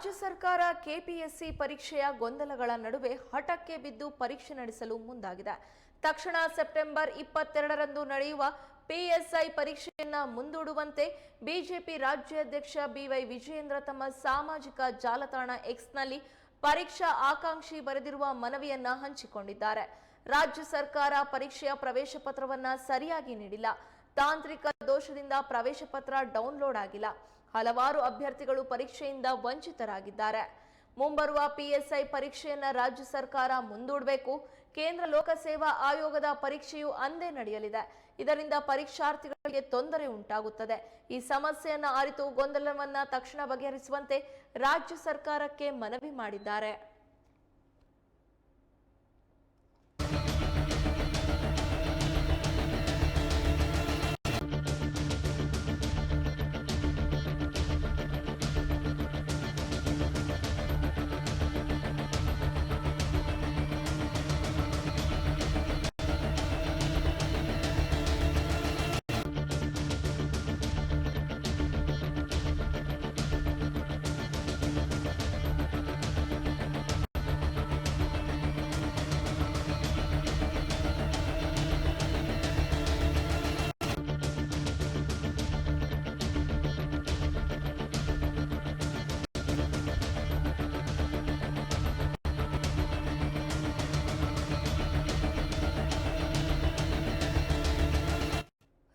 ರಾಜ್ಯ ಸರ್ಕಾರ ಕೆಪಿಎಸ್ಸಿ ಪರೀಕ್ಷೆಯ ಗೊಂದಲಗಳ ನಡುವೆ ಹಠಕ್ಕೆ ಬಿದ್ದು ಪರೀಕ್ಷೆ ನಡೆಸಲು ಮುಂದಾಗಿದೆ. ತಕ್ಷಣ ಸೆಪ್ಟೆಂಬರ್ ಇಪ್ಪತ್ತೆರಡರಂದು ನಡೆಯುವ ಪಿಎಸ್ಐ ಪರೀಕ್ಷೆಯನ್ನ ಮುಂದೂಡುವಂತೆ ಬಿಜೆಪಿ ರಾಜ್ಯಾಧ್ಯಕ್ಷ ಬಿವೈ ವಿಜಯೇಂದ್ರ ತಮ್ಮ ಸಾಮಾಜಿಕ ಜಾಲತಾಣ ಎಕ್ಸ್ನಲ್ಲಿ ಪರೀಕ್ಷಾ ಆಕಾಂಕ್ಷಿ ಬರೆದಿರುವ ಮನವಿಯನ್ನ ಹಂಚಿಕೊಂಡಿದ್ದಾರೆ. ರಾಜ್ಯ ಸರ್ಕಾರ ಪರೀಕ್ಷೆಯ ಪ್ರವೇಶ ಪತ್ರವನ್ನ ಸರಿಯಾಗಿ ನೀಡಿಲ್ಲ. ತಾಂತ್ರಿಕ ದೋಷದಿಂದ ಪ್ರವೇಶ ಪತ್ರ ಡೌನ್ಲೋಡ್ ಆಗಿಲ್ಲ. ಹಲವಾರು ಅಭ್ಯರ್ಥಿಗಳು ಪರೀಕ್ಷೆಯಿಂದ ವಂಚಿತರಾಗಿದ್ದಾರೆ. ಮುಂಬರುವ ಪಿಎಸ್ಐ ಪರೀಕ್ಷೆಯನ್ನ ರಾಜ್ಯ ಸರ್ಕಾರ ಮುಂದೂಡಬೇಕು. ಕೇಂದ್ರ ಲೋಕಸೇವಾ ಆಯೋಗದ ಪರೀಕ್ಷೆಯು ಅಂದೇ ನಡೆಯಲಿದೆ. ಇದರಿಂದ ಪರೀಕ್ಷಾರ್ಥಿಗಳಿಗೆ ತೊಂದರೆ ಉಂಟಾಗುತ್ತದೆ. ಈ ಸಮಸ್ಯೆಯನ್ನ ಅರಿತು ಗೊಂದಲವನ್ನ ತಕ್ಷಣ ಬಗೆಹರಿಸುವಂತೆ ರಾಜ್ಯ ಸರ್ಕಾರಕ್ಕೆ ಮನವಿ ಮಾಡಿದ್ದಾರೆ.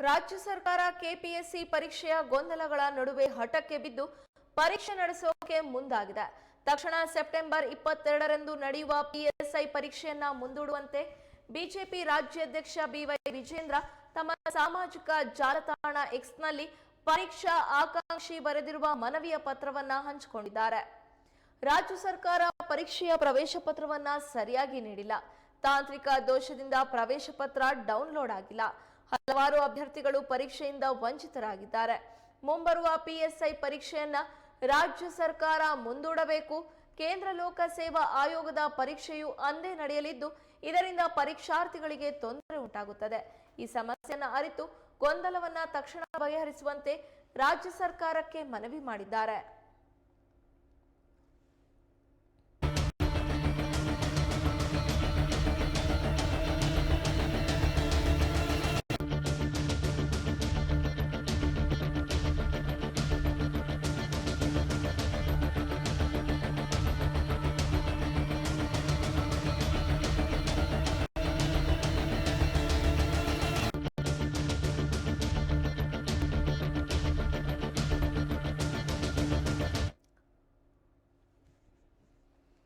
ರಾಜ್ಯ ಸರ್ಕಾರ ಕೆಪಿಎಸ್ಸಿ ಪರೀಕ್ಷೆಯ ಗೊಂದಲಗಳ ನಡುವೆ ಹಠಕ್ಕೆ ಬಿದ್ದು ಪರೀಕ್ಷೆ ನಡೆಸೋಕೆ ಮುಂದಾಗಿದೆ. ತಕ್ಷಣ ಸೆಪ್ಟೆಂಬರ್ ಇಪ್ಪತ್ತೆರಡರಂದು ನಡೆಯುವ ಪಿಎಸ್ಐ ಪರೀಕ್ಷೆಯನ್ನ ಮುಂದೂಡುವಂತೆ ಬಿಜೆಪಿ ರಾಜ್ಯಾಧ್ಯಕ್ಷ ಬಿವೈ ವಿಜೇಂದ್ರ ತಮ್ಮ ಸಾಮಾಜಿಕ ಜಾಲತಾಣ ಎಕ್ಸ್ನಲ್ಲಿ ಪರೀಕ್ಷಾ ಆಕಾಂಕ್ಷಿ ಬರೆದಿರುವ ಮನವಿಯ ಪತ್ರವನ್ನ ಹಂಚಿಕೊಂಡಿದ್ದಾರೆ. ರಾಜ್ಯ ಸರ್ಕಾರ ಪರೀಕ್ಷೆಯ ಪ್ರವೇಶ ಪತ್ರವನ್ನ ಸರಿಯಾಗಿ ನೀಡಿಲ್ಲ. ತಾಂತ್ರಿಕ ದೋಷದಿಂದ ಪ್ರವೇಶ ಪತ್ರ ಡೌನ್ಲೋಡ್ ಆಗಿಲ್ಲ. ಹಲವಾರು ಅಭ್ಯರ್ಥಿಗಳು ಪರೀಕ್ಷೆಯಿಂದ ವಂಚಿತರಾಗಿದ್ದಾರೆ. ಮುಂಬರುವ ಪಿಎಸ್ಐ ಪರೀಕ್ಷೆಯನ್ನ ರಾಜ್ಯ ಸರ್ಕಾರ ಮುಂದೂಡಬೇಕು. ಕೇಂದ್ರ ಲೋಕ ಸೇವಾ ಆಯೋಗದ ಪರೀಕ್ಷೆಯು ಅಂದೇ ನಡೆಯಲಿದ್ದು, ಇದರಿಂದ ಪರೀಕ್ಷಾರ್ಥಿಗಳಿಗೆ ತೊಂದರೆ ಉಂಟಾಗುತ್ತದೆ. ಈ ಸಮಸ್ಯೆಯನ್ನ ಅರಿತು ಗೊಂದಲವನ್ನ ತಕ್ಷಣ ಬಗೆಹರಿಸುವಂತೆ ರಾಜ್ಯ ಸರ್ಕಾರಕ್ಕೆ ಮನವಿ ಮಾಡಿದ್ದಾರೆ.